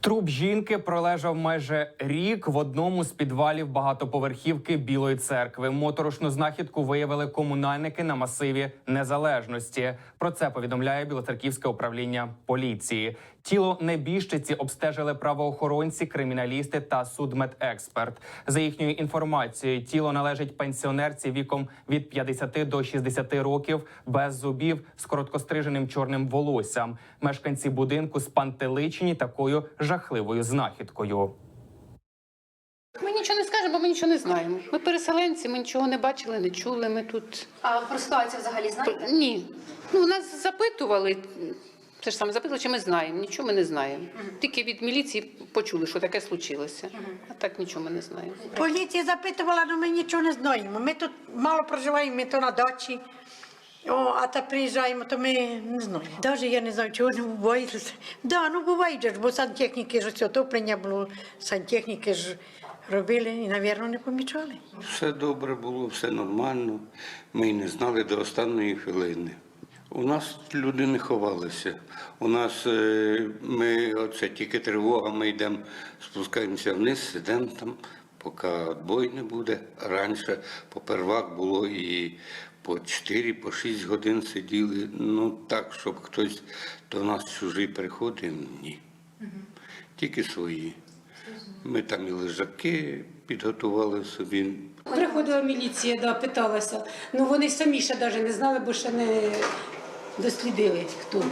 Труп жінки пролежав майже рік в одному з підвалів багатоповерхівки Білої церкви. Моторошну знахідку виявили комунальники на масиві незалежності. Про це повідомляє Білоцерківське управління поліції. Тіло небіжчиці обстежили правоохоронці, криміналісти та судмедексперт. За їхньою інформацією, тіло належить пенсіонерці віком від 50 до 60 років, без зубів, з короткостриженим чорним волоссям. Мешканці будинку спантеличені такою жахливою знахідкою. Ми нічого не скажемо, бо ми нічого не знаємо. Ми переселенці, ми нічого не бачили, не чули. Ми тут А про ситуацію взагалі знаєте? ні. Ну нас запитували. Це ж саме запитували, чи ми знаємо. Нічого ми не знаємо. Тільки від міліції почули, що таке случилося. А так нічого ми не знаємо. Поліція запитувала, але ми нічого не знаємо. Ми тут мало проживаємо, ми то на дачі. О, а та приїжджаємо, то ми не знаємо. Навіть я не знаю, чого не буває. Да, ну буває, ж, бо сантехніки ж ось отоплення було, сантехніки ж робили і, мабуть, не помічали. Все добре було, все нормально. Ми й не знали до останньої хвилини. У нас люди не ховалися. У нас е, ми оце тільки тривога, ми йдемо, спускаємося вниз, сидимо там, поки бой не буде. Раніше попервак було і по 4, по 6 годин сиділи. Ну так, щоб хтось до нас чужий приходив, ні. Тільки свої. Ми там і лежаки підготували собі. Приходила міліція, да, питалася. Ну вони самі ще навіть не знали, бо ще не дослідили хто.